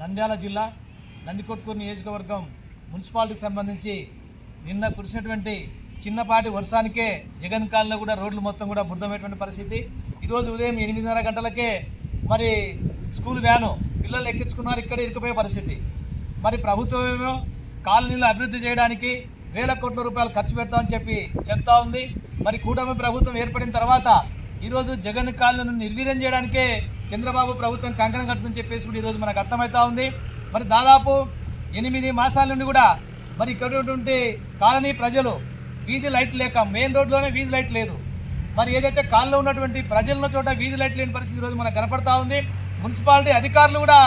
నంద్యాల జిల్లా నందికొట్కూరు నియోజకవర్గం మున్సిపాలిటీకి సంబంధించి నిన్న కురిసినటువంటి చిన్నపాటి వర్షానికే జగన్ కాలంలో కూడా రోడ్లు మొత్తం కూడా బుద్ధమైనటువంటి పరిస్థితి. ఈరోజు ఉదయం ఎనిమిదిన్నర గంటలకే మరి స్కూల్ వ్యాను పిల్లలు ఎక్కించుకున్నారు ఇక్కడ ఇరుకుపోయే పరిస్థితి. మరి ప్రభుత్వం ఏమో కాలనీలు అభివృద్ధి చేయడానికి వేల కోట్ల రూపాయలు ఖర్చు పెడతామని చెప్పి చెప్తా ఉంది. మరి కూటమి ప్రభుత్వం ఏర్పడిన తర్వాత ఈరోజు జగన్ కాలనీను నిర్వీర్యం చేయడానికే చంద్రబాబు ప్రభుత్వం కంకణం కట్టుకుని చెప్పేసి కూడా ఈరోజు మనకు అర్థమవుతా ఉంది. మరి దాదాపు ఎనిమిది మాసాల నుండి కూడా మరి ఇక్కడటువంటి కాలనీ ప్రజలు వీధి లైట్ లేక మెయిన్ రోడ్లోనే వీధి లైట్ లేదు. మరి ఏదైతే కాల్లో ఉన్నటువంటి ప్రజల చోట వీధి లైట్ లేని పరిస్థితి ఈరోజు మనకు కనపడతా ఉంది. మున్సిపాలిటీ అధికారులు కూడా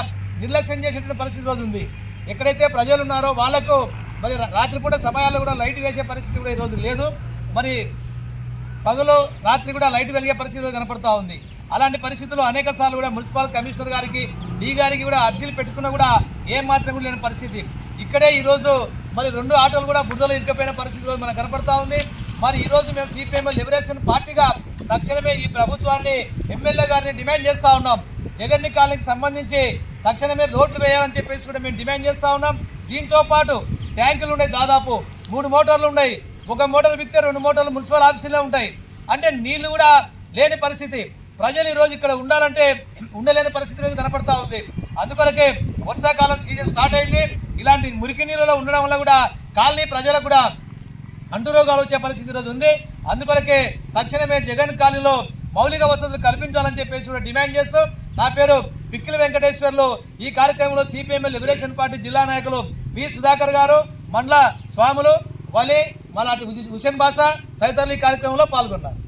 నిర్లక్ష్యం చేసేటువంటి పరిస్థితి ఈరోజు ఉంది. ఎక్కడైతే ప్రజలు ఉన్నారో వాళ్ళకు మరి రాత్రిపూట సమయాల్లో కూడా లైట్ వేసే పరిస్థితి కూడా ఈరోజు లేదు. మరి పగలు రాత్రి కూడా లైట్ వెలిగే పరిస్థితి ఈరోజు కనపడతా ఉంది. అలాంటి పరిస్థితుల్లో అనేక సార్లు కూడా మున్సిపల్ కమిషనర్ గారికి డీ గారికి కూడా అర్జీలు పెట్టుకున్నా కూడా ఏ మాత్రం కూడా లేని పరిస్థితి. ఇక్కడే ఈరోజు మరి రెండు ఆటోలు కూడా బురదలో ఇరుకపోయిన పరిస్థితి మనకు కనపడతా ఉంది. మరి ఈరోజు మేము సిపిఎం లిబరేషన్ పార్టీగా తక్షణమే ఈ ప్రభుత్వాన్ని ఎమ్మెల్యే గారిని డిమాండ్ చేస్తూ ఉన్నాం. జగన్ని కాలనీకి సంబంధించి తక్షణమే రోడ్లు వేయాలని చెప్పేసి కూడా మేము డిమాండ్ చేస్తూ ఉన్నాం. దీంతో పాటు ట్యాంకులు ఉన్నాయి దాదాపు మూడు మోటార్లు ఉన్నాయి. ఒక మోటార్ విక్తే రెండు మోటార్లు మున్సిపల్ ఆఫీసులో ఉంటాయి. అంటే నీళ్ళు కూడా లేని పరిస్థితి. ప్రజలు ఈ రోజు ఇక్కడ ఉండాలంటే ఉండలేని పరిస్థితి రోజు కనపడతా ఉంది. అందుకొరకే వర్షాకాలం సీజన్ స్టార్ట్ అయింది. ఇలాంటి మురికి నీళ్ళలో ఉండడం వల్ల కూడా కాలనీ ప్రజలకు కూడా అంటురోగాలు వచ్చే పరిస్థితి ఈరోజు ఉంది. అందుకొరకే తక్షణమే జగన్ కాలనీలో మౌలిక వసతులు కల్పించాలని చెప్పేసి కూడా డిమాండ్ చేస్తూ నా పేరు పిక్కిల వెంకటేశ్వర్లు. ఈ కార్యక్రమంలో సిపిఎంఎల్ లిబరేషన్ పార్టీ జిల్లా నాయకులు వి సుధాకర్ గారు మండల స్వాములు వలి మలాటి హుసేన్ బాసా తదితరులు ఈ కార్యక్రమంలో పాల్గొన్నారు.